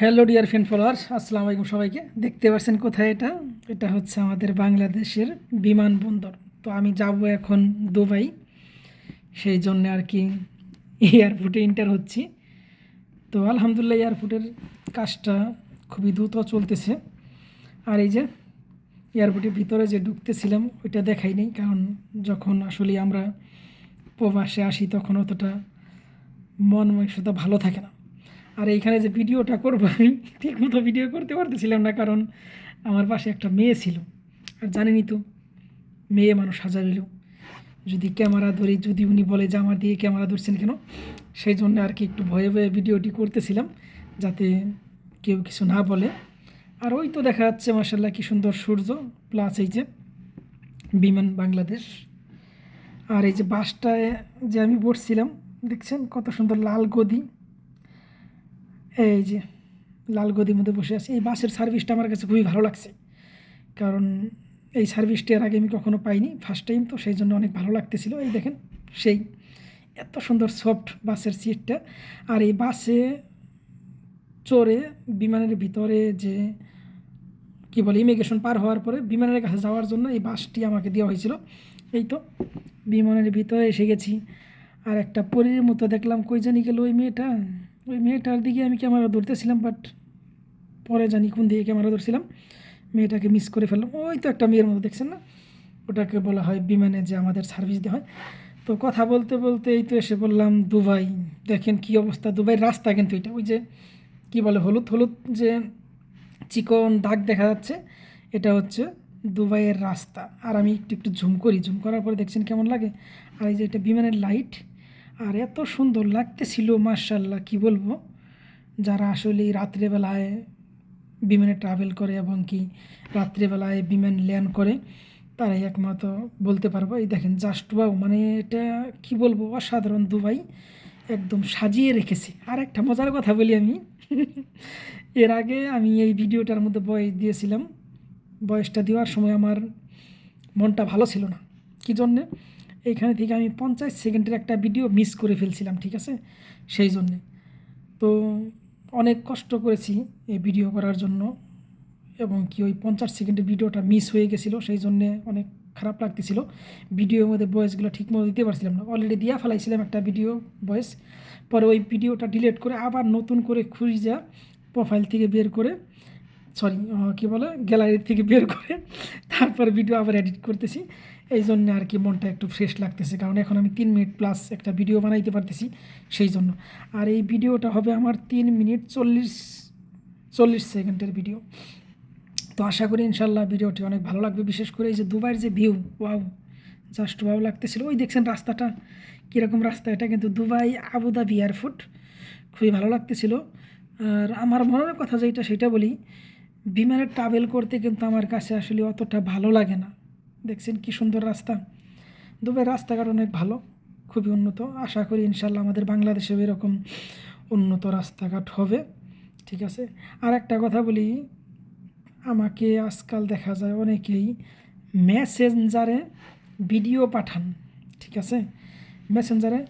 Hello dear friend followers আসসালামু আলাইকুম সবাইকে। দেখতে পাচ্ছেন কোথায় এটা? এটা হচ্ছে আমাদের বাংলাদেশের বিমানবন্দর তো আমি যাব এখন দুবাই। সেই জন্য আর কি এয়ারপোর্টে ইন্টার হচ্ছি। তো আলহামদুলিল্লাহ এয়ারপোর্টের কাজটা খুবই দ্রুত চলতেছে। আর এই যে এয়ারপোর্টের ভিতরে যে ঢুকতেছিলাম, ওইটা দেখাই নেই। কারণ যখন আসলে আমরা প্রবাসে আসি, তখন অতটা মন মানসিকতা ভালো থাকে না। আর এইখানে যে ভিডিওটা করব আমি, ঠিক মতো ভিডিও করতে পারতেছিলাম না, কারণ আমার পাশে একটা মেয়ে ছিল। আর জানেনই তো, মেয়ে মানুষ হাজারিল যদি ক্যামেরা ধরি, যদি উনি বলে যে আমার দিয়ে ক্যামেরা ধরছেন কেন, সেই জন্য আর কি একটু ভয়ে ভয়ে ভিডিওটি করতেছিলাম, যাতে কেউ কিছু না বলে। আর ওই তো দেখা যাচ্ছে মাসাল্লাহ কি সুন্দর সূর্য প্লাস এই যে বিমান বাংলাদেশ। আর এই যে বাসটায় যে আমি বসছিলাম, দেখছেন কত সুন্দর লাল গদি। এই যে লাল গদির মধ্যে বসে আছি। এই বাসের সার্ভিসটা আমার কাছে খুবই ভালো লাগছে। কারণ এই সার্ভিসটা এর আগে আমি কখনো পাইনি ফার্স্ট টাইম তো সেই জন্য অনেক ভালো লাগতেছিল। এই দেখেন, সেই এত সুন্দর সফট বাসের সিটটা আর এই বাসে চড়ে বিমানের ভিতরে যে কি বলে ইমিগ্রেশন পার হওয়ার পরে বিমানের কাছে যাওয়ার জন্য এই বাসটি আমাকে দেওয়া হয়েছিল। এই তো বিমানের ভিতরে এসে গেছি। আর একটা পরীর মতো দেখলাম, কই জানি গেল ওই মেয়েটা? ওই মেয়েটার দিকে আমি ক্যামেরা ধরতেছিলাম বাট পরে জানি কোন দিকে ক্যামেরা ধরছিলাম। মেয়েটাকে মিস করে ফেললাম। ওই তো একটা মেয়ের মতো, দেখছেন না? ওটাকে বলা হয় বিমানে যে আমাদের সার্ভিস দেওয়া হয়। তো কথা বলতে বলতে এই তো এসে বললাম, দুবাই, দেখেন কি অবস্থা। দুবাইয়ের রাস্তা কিন্তু এটা। ওই যে কি বলে, হলুদ হলুদ যে চিকন দাগ দেখা যাচ্ছে, এটা হচ্ছে দুবাইয়ের রাস্তা। আর আমি একটু একটু ঝুম করি। ঝুম করার পরে দেখছেন কেমন লাগে? আর এই যে এটা বিমানের লাইট আর এত সুন্দর লাগতেছিল মার্শাল্লাহ কি বলব? যারা আসলে রাত্রেবেলায় বিমানে ট্রাভেল করে এবং কি রাত্রেবেলায় বিমান ল্যান্ড করে, তারাই একমাত্র বলতে পারব। এই দেখেন জাস্ট ওয়াও মানে এটা কি বলব, অসাধারণ দুবাই একদম সাজিয়ে রেখেছে। আর একটা মজার কথা বলি আমি। এর আগে আমি এই ভিডিওটার মধ্যে বয়স দিয়েছিলাম। বয়সটা দেওয়ার সময় আমার মনটা ভালো ছিল না। কী জন্যে? এইখানে থেকে আমি পঞ্চাশ সেকেন্ডের একটা ভিডিও মিস করে ফেলছিলাম, ঠিক আছে? সেই জন্যে। তো অনেক কষ্ট করেছি এই ভিডিও করার জন্য এবং কি ওই পঞ্চাশ সেকেন্ডের ভিডিওটা মিস হয়ে গেছিল, সেই জন্যে অনেক খারাপ লাগতেছিল। ভিডিওর মধ্যে ভয়েসগুলো ঠিক মতো দিতে পারছিলাম না। অলরেডি দিয়া ফেলাইছিলাম একটা ভিডিও ভয়েস পরে ওই ভিডিওটা ডিলিট করে আবার নতুন করে খুঁজে প্রোফাইল থেকে বের করে সরি কী বলে গ্যালারি থেকে বের করে তারপর ভিডিও আবার এডিট করতেছি। এই জন্য আর কি মনটা একটু ফ্রেশ লাগতেছে। কারণ এখন আমি তিন মিনিট প্লাস একটা ভিডিও বানাইতে পারতেছি সেই জন্য আর এই ভিডিওটা হবে আমার তিন মিনিট চল্লিশ চল্লিশ সেকেন্ডের ভিডিও তো আশা করি ইনশাল্লাহ ভিডিওটি অনেক ভালো লাগবে। বিশেষ করে এই যে দুবাইয়ের যে ভিউ ওয়াও জাস্ট ওয়াও লাগতেছিল। ওই দেখছেন রাস্তাটা, কীরকম রাস্তা এটা কিন্তু দুবাই আবুধাবি এয়ারপোর্ট খুবই ভালো লাগতেছিল। আর আমার মনের কথা যেটা সেটা বলি, বিমানে ট্রাভেল করতে কিন্তু আমার কাছে আসলে অতটা ভালো লাগে না। দেখছেন কি সুন্দর রাস্তা। দুবাই রাস্তাঘাট অনেক ভালো, খুবই উন্নত। আশা করি ইনশাল্লাহ আমাদের বাংলাদেশেও এরকম উন্নত রাস্তাঘাট হবে। ঠিক আছে? আর একটা কথা বলি, আমাকে আজকাল দেখা যায় অনেকেই মেসেঞ্জারে ভিডিও পাঠান। ঠিক আছে? মেসেঞ্জারে